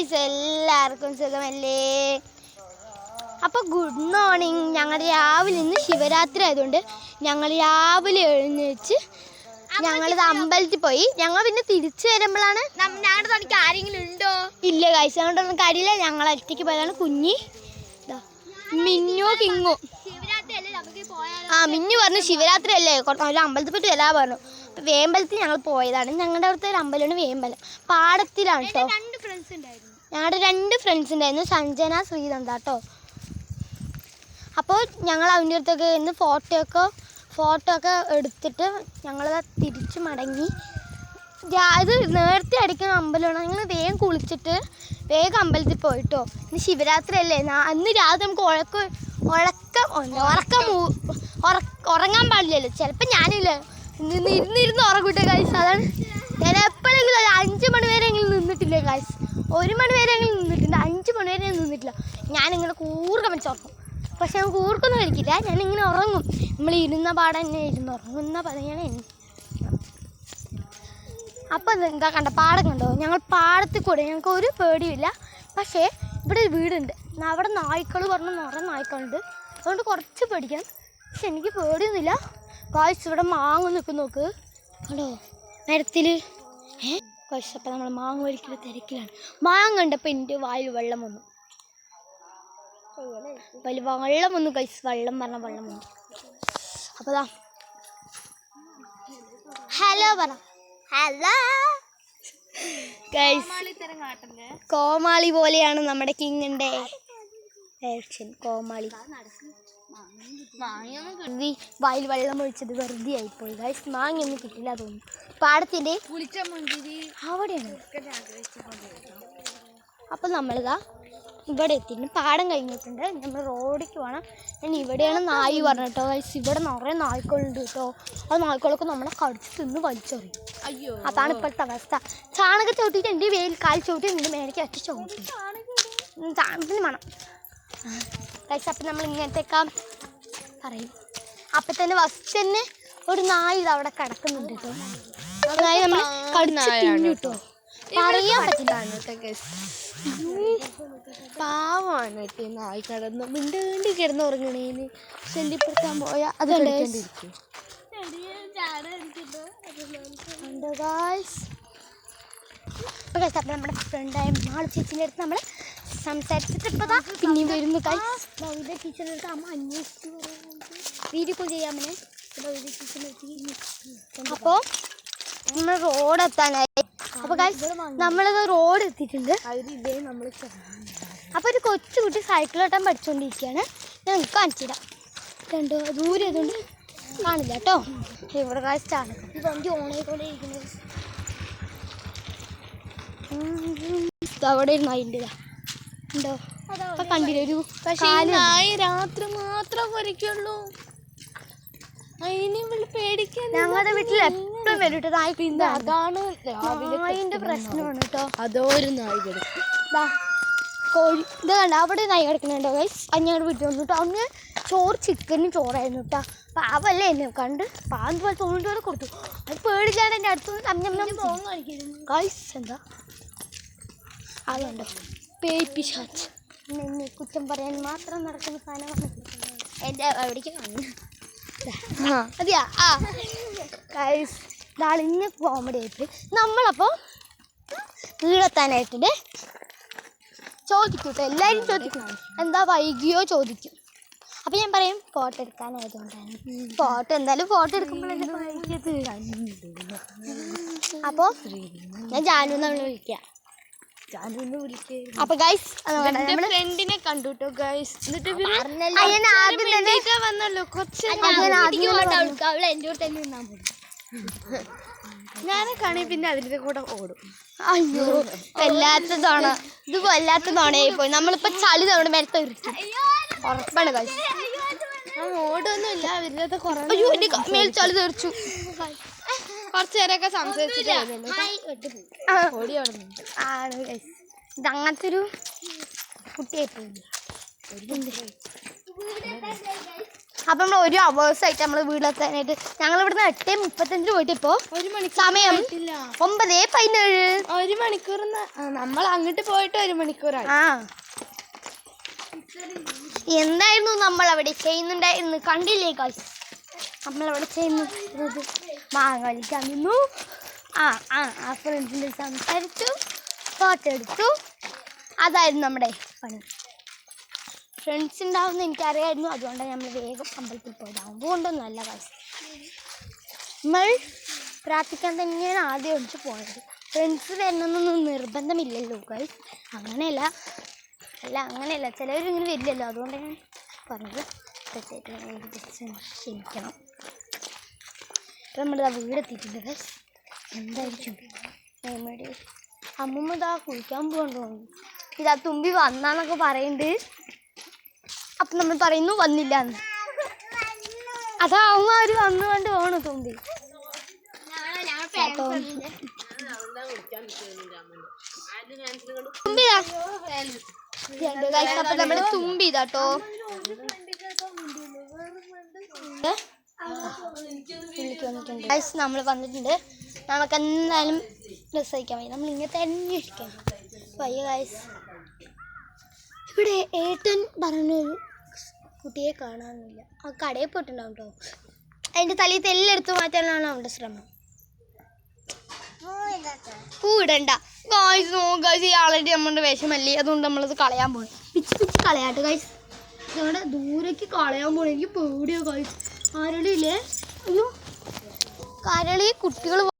Guys എല്ലാവർക്കും സുഖമല്ലേ? അപ്പോൾ ഗുഡ് മോർണിംഗ് ഞങ്ങൾ രാവിലെ ഇന്ന് ശിവരാത്രി ആയതുകൊണ്ട് ഞങ്ങൾ രാവിലെ എഴുന്നേച്ച് ഞങ്ങൾ അമ്പലത്തിൽ പോയി. ഞങ്ങൾ പിന്നെ തിരിച്ചു വരുമ്പോഴാണ് ഞങ്ങളുടെ തനിക്ക് ആരെങ്കിലും ഉണ്ടോ? ഇല്ല ഗൈസ് അതുകൊണ്ടൊന്നും കാര്യമില്ല. ഞങ്ങൾ ഒറ്റയ്ക്ക് പോയതാണ് കുഞ്ഞി. ദാ, മിന്നു കിങ്ങു. ആ മിന്നു പറഞ്ഞു ശിവരാത്രി അല്ലേ? ഒരു അമ്പലത്തിൽ പറ്റി വരാ പറഞ്ഞു. വേമ്പലത്തിൽ ഞങ്ങൾ പോയതാണ്. ഞങ്ങളുടെ അവിടുത്തെ ഒരു അമ്പലമാണ് വേമ്പലം. പാടത്തിലാണ് കേട്ടോ രണ്ട് ഫ്രണ്ട്സ് ഉണ്ടായിരുന്നു. ഞങ്ങളുടെ രണ്ട് ഫ്രണ്ട്സ് ഉണ്ടായിരുന്നു സഞ്ജന ശ്രീനന്ദ കേട്ടോ അപ്പോൾ ഞങ്ങൾ അവന്റെ അടുത്തൊക്കെ ഇന്ന് ഫോട്ടോ ഒക്കെ ഫോട്ടോ ഒക്കെ എടുത്തിട്ട് ഞങ്ങൾ തിരിച്ചു മടങ്ങി. ഇത് നേരത്തെ അടിക്കുന്ന അമ്പലമാണ് ഞങ്ങൾ വേഗം കുളിച്ചിട്ട് വേഗം അമ്പലത്തിൽ പോയിട്ടോ. ഇന്ന് ശിവരാത്രി അല്ലേ? അന്ന് രാത്രി നമുക്ക് ഉഴക്ക ഉഴക്കം ഉറക്കം ഉറങ്ങാൻ പാടില്ലല്ലോ. ചിലപ്പോൾ ഞാനില്ല. നിന്ന് ഇരുന്നിരുന്ന് ഉറങ്ങൂട്ടെ കാഴ്ച അതാണ്. ഞാൻ എപ്പോഴെങ്കിലും അഞ്ച് മണി വരെ എങ്കിലും നിന്നിട്ടില്ല കാഴ്ച ഒരു മണി വരെ അങ്ങനെ നിന്നിട്ടുണ്ട് അഞ്ച് മണി വരെ ഞാൻ നിന്നിട്ടില്ല. ഞാനിങ്ങനെ വെച്ച് വെച്ചുറങ്ങും പക്ഷെ ഞാൻ കൂർക്കൊന്നും കളിക്കില്ല ഞാനിങ്ങനെ ഉറങ്ങും. നമ്മൾ ഇരുന്ന പാടെ തന്നെ ഇരുന്ന് ഉറങ്ങുന്ന പതിയാണ് എനിക്ക് അപ്പോൾ എന്താ കണ്ട? പാടം കണ്ടോ? ഞങ്ങൾ പാടത്തിൽ കൂടെ ഞങ്ങൾക്ക് ഒരു പേടിയില്ല പക്ഷേ ഇവിടെ ഒരു വീടുണ്ട്. അവിടെ നായ്ക്കൾ പറഞ്ഞ നിറയെ നായ്ക്കളുണ്ട്. അതുകൊണ്ട് കുറച്ച് പേടിക്കാം. പക്ഷെ എനിക്ക് പേടിയൊന്നുമില്ല. കാഴ്ച ഇവിടെ മാങ്ങ നിൽക്കും നോക്ക്. കണ്ടോ? മരത്തിൽ ഏ? കാഴ്ച അപ്പം നമ്മൾ മാങ്ങ വലിക്കുന്ന തിരക്കിലാണ്. മാങ്ങ കണ്ടപ്പോൾ എന്റെ വായിൽ വെള്ളം വന്നു. വലിയ വെള്ളം വന്നു കഴിച്ച് വെള്ളം പറഞ്ഞ വെള്ളം വന്നു. അപ്പോൾ ദാ. ഹലോ പറ. ഹലോ കോമാളി പോലെയാണ് നമ്മുടെ കിങ്ങിന്റെ ആക്ഷൻ കോമാളി കിട്ടി വായിൽ വെള്ളം ഒഴിച്ചത് വെറുതെ ആയിപ്പോയി. ഗൈസ് മാങ്ങയൊന്നും കിട്ടില്ല തോന്നുന്നു. പാടത്തിന്റെ പുളിച്ച മുന്തിരി അവിടെയാണ്. അപ്പം നമ്മളിതാ ഇവിടെ എത്തി പാടം കഴിഞ്ഞിട്ടുണ്ട്. നമ്മൾ റോഡിലേക്ക് പോകണം ഞാൻ ഇവിടെയാണ് നായി പറഞ്ഞിട്ടോ. ഗൈസ് ഇവിടെ നിറയെ നായ്ക്കളുണ്ട് കേട്ടോ. ആ നായ്ക്കളൊക്കെ നമ്മളെ കടിച്ച് തിന്ന് വലിച്ചെറിയും. അയ്യോ. അതാണ് ഇപ്പോഴത്തെ അവസ്ഥ. ചാണകം ചവിട്ടിയിട്ട് എന്റെ വേൽ കാൽ ചവിട്ടി എന്റെ മേലേക്ക് ഒറ്റ ചവിട്ടി. ചാണകത്തിന് വേണം. ഗൈസ് അപ്പം നമ്മൾ ഇങ്ങനത്തെയൊക്കെ പറയും. അപ്പം തന്നെ ഫസ്റ്റ് തന്നെ ഒരു നായ ഇത് അവിടെ കിടക്കുന്നുണ്ട് കേട്ടോ നമ്മൾ കടിച്ച് തിന്നു കേട്ടോ പറയാൻ പറ്റില്ല. പാവാണ് കേട്ടോ നായി കടന്ന്. മിണ്ടേണ്ടി കിടന്ന് ഉറങ്ങണേന്. ശല്യപ്പെടുത്താൻ പോയ അത് നമ്മുടെ ഫ്രണ്ടായ മാളു ചേച്ചിന്റെ അടുത്ത് നമ്മൾ സംസാരിച്ചിട്ട് ഇപ്പോൾ ദാ പിന്നെയും വരുന്നു ടീച്ചറിന്റെ അടുത്ത് അമ്മ അന്വേഷിച്ച്. വീഡിയോ കോൾ ടീച്ചറിന്റെ അപ്പോൾ നമ്മൾ റോഡ് എത്താനായി. അപ്പോൾ നമ്മളിത് റോഡ് എത്തിയിട്ടുണ്ട്. അപ്പൊ അപ്പോൾ ഒരു കൊച്ചുകുട്ടി സൈക്കിൾ ഓട്ടാൻ പഠിച്ചുകൊണ്ടിരിക്കുകയാണ് ഞാൻ നിങ്ങൾക്ക് കാണിച്ചു തരാം. കണ്ടോ ദൂരെ അതുകൊണ്ട് കാണില്ല കേട്ടോ. ഇവിടെ കാഴ്ചയാണ് ഈ വണ്ടി ഓണായിക്കൊണ്ട് ഇരിക്കുന്നത് അവിടെ ഇരുന്നു അതിന്റെ ഉണ്ടോ? അപ്പൊ കണ്ടില്ലേ ഒരു പക്ഷേ രാത്രി മാത്രം പേടിക്കാൻ ഞങ്ങളുടെ വീട്ടിൽ എപ്പോഴും വരും കേട്ടോ. നായി പിന്നെ അതാണ് നായിന്റെ പ്രശ്നമാണ് കേട്ടോ. അതോ ഒരു നായി കിടക്കും. കോഴി ഇത് കണ്ട? അവിടെ നായി കിടക്കുന്നുണ്ടോ ഗൈസ് അത് ഞങ്ങളുടെ വീട്ടിൽ വന്നു കേട്ടോ. അന്ന് ചോറ് ചിക്കനും ചോറായിരുന്നു കേട്ടോ. പാവല്ലേ എന്നെ കണ്ട് പാവം പോലെ തോന്നിട്ട് കൊടുത്തു. അത് പേടിച്ചാണ് എന്റെ അടുത്ത് ഗൈസ് എന്താ? അതുണ്ടോ പേപ്പി ഷാച്ച് എന്നെ കുറ്റം പറയാൻ മാത്രം നടക്കുന്ന സാധനമാണ്. എന്റെ എവിടേക്ക് കാണുന്നു അതെയാ? ആ. ഇതാളിന്ന് കോമഡി ആയിട്ട് നമ്മളപ്പോൾ വീടെത്താനായിട്ടുണ്ട്. ചോദിക്കും കേട്ടോ എല്ലാവരും ചോദിക്കും. എന്താ വൈകിയോ ചോദിക്കും. അപ്പം ഞാൻ പറയും ഫോട്ടോ എടുക്കാനായതുകൊണ്ടാണ്. ഫോട്ടോ എന്തായാലും ഫോട്ടോ എടുക്കുമ്പോഴല്ലേ അപ്പോൾ ഞാൻ ജാനു നമ്മൾ വിളിക്കേ. അപ്പോൾ ഗൈസ് ഫ്രണ്ടിനെ കണ്ടു കേട്ടോ ഗൈസ് എന്നിട്ട് വന്നല്ലോ കുറച്ച്. അവളെ എന്റെ കൂടെ തന്നെ നിന്നാ മതി. ഞാനെ കാണി പിന്നെ അതിന്റെ കൂടെ ഓടും. അയ്യോ വല്ലാത്തതാണ് ഇത് വല്ലാത്ത ഇപ്പൊ പോയി നമ്മളിപ്പോ ചളി നമ്മുടെ മേലത്തെ ഇരിക്കും ഉറപ്പാണ് ഗൈസ് ഓടൊന്നുമില്ല അവരുടെ ക- മേൽ ചളി തെറിച്ചു. കുറച്ചു നേരമൊക്കെ സംസാരിച്ചിട്ട് ആണ്. ഇത് അങ്ങനത്തെ ഒരു അപ്പൊ നമ്മൾ ഒരു അവേഴ്സ് ആയിട്ട് നമ്മൾ വീട്ടിലെത്താനായിട്ട് ഞങ്ങൾ ഇവിടുന്ന് എട്ട് മുപ്പത്തഞ്ചിന് പോയിട്ട് ഇപ്പോൾ ഒരു മണിക്കൂർ സമയം. ഒമ്പത് പതിനേഴ്. ഒരു മണിക്കൂർ നമ്മൾ അങ്ങോട്ട് പോയിട്ട് ഒരു മണിക്കൂറായി. ആ. എന്തായിരുന്നു നമ്മൾ അവിടെ ചെയ്യുന്നുണ്ടായിരുന്നു കണ്ടില്ലേ കാശ് നമ്മളവിടെ ചെയ്യുന്നത്? മാങ്ങ കളിക്കാൻ നിന്നു ആ ആ ആ ഫ്രണ്ട്സിന്റെ സംസാരിച്ചു ഫോട്ടോ എടുത്തു. അതായിരുന്നു നമ്മുടെ പണി. ഫ്രണ്ട്സ് ഉണ്ടാവുമെന്ന് എനിക്കറിയായിരുന്നു. അതുകൊണ്ടാണ് നമ്മൾ വേഗം അമ്പലത്തിൽ പോയത് അതുകൊണ്ടൊന്നും അല്ല കാശ് നമ്മൾ പ്രാർത്ഥിക്കാൻ തന്നെയാണ് ആദ്യം ഒഴിച്ച് പോയത് ഫ്രണ്ട്സ് വരണമെന്നൊന്നും നിർബന്ധമില്ലല്ലോ ഗൈസ് അങ്ങനെയല്ല. അല്ല അങ്ങനെയല്ല. ചിലവരിങ്ങനെ വരില്ലല്ലോ. അതുകൊണ്ട് ഞാൻ പറഞ്ഞത്. ക്ഷമിക്കണം. ഇപ്പം നമ്മൾ ആ വീട് എത്തിയിട്ടുണ്ട് ഗൈസ് എന്തായിരിക്കും? മേമയുടെ അമ്മമ്മ ഇതാ കുളിക്കാൻ പോകാൻ തോന്നുന്നു. ഇതാ തുമ്പി വന്നാന്നൊക്കെ പറയുന്നുണ്ട് അപ്പം നമ്മൾ പറയുന്നു വന്നില്ല എന്ന് അതാ അമ്മ അവർ വന്നുകൊണ്ട് പോണു തുമ്പി. തുമ്പി ഇതാട്ടോ. നമ്മുടെ ഇതാട്ടോ ഗൈസ് നമ്മൾ വന്നിട്ടുണ്ട്. നമുക്ക് എന്തായാലും ഡ്രസ്സ് കഴിക്കാൻ വയ്യ. നമ്മൾ ഇങ്ങനെ തന്നെ ഇരിക്കാം വയ്യ ഗൈസ് ഇവിടെ ഏട്ടൻ പറഞ്ഞൊരു കുട്ടിയെ കാണാനില്ല. ആ കടയിൽ പോയിട്ടുണ്ടാവും കേട്ടോ അതിന്റെ തലയിൽ തെല്ലെടുത്ത് മാറ്റാനാണ് അവന്റെ ശ്രമം. പൂടണ്ട ഗായ്സ് നോ ഗായ്സ് ഈ ആളുടെ നമ്മുടെ വിഷമല്ലേ? അതുകൊണ്ട് നമ്മളത് കളയാൻ പോകണം പിച്ച് പിച്ച് കളയാട്ടോ ഗായ്സ് ഞങ്ങളുടെ ദൂരേക്ക് കളയാൻ പോകണം എനിക്ക് പേടിയോ ഗായ്സ് ആരുടെ ഇല്ലേ അയ്യോ. കരളി കുട്ടികൾ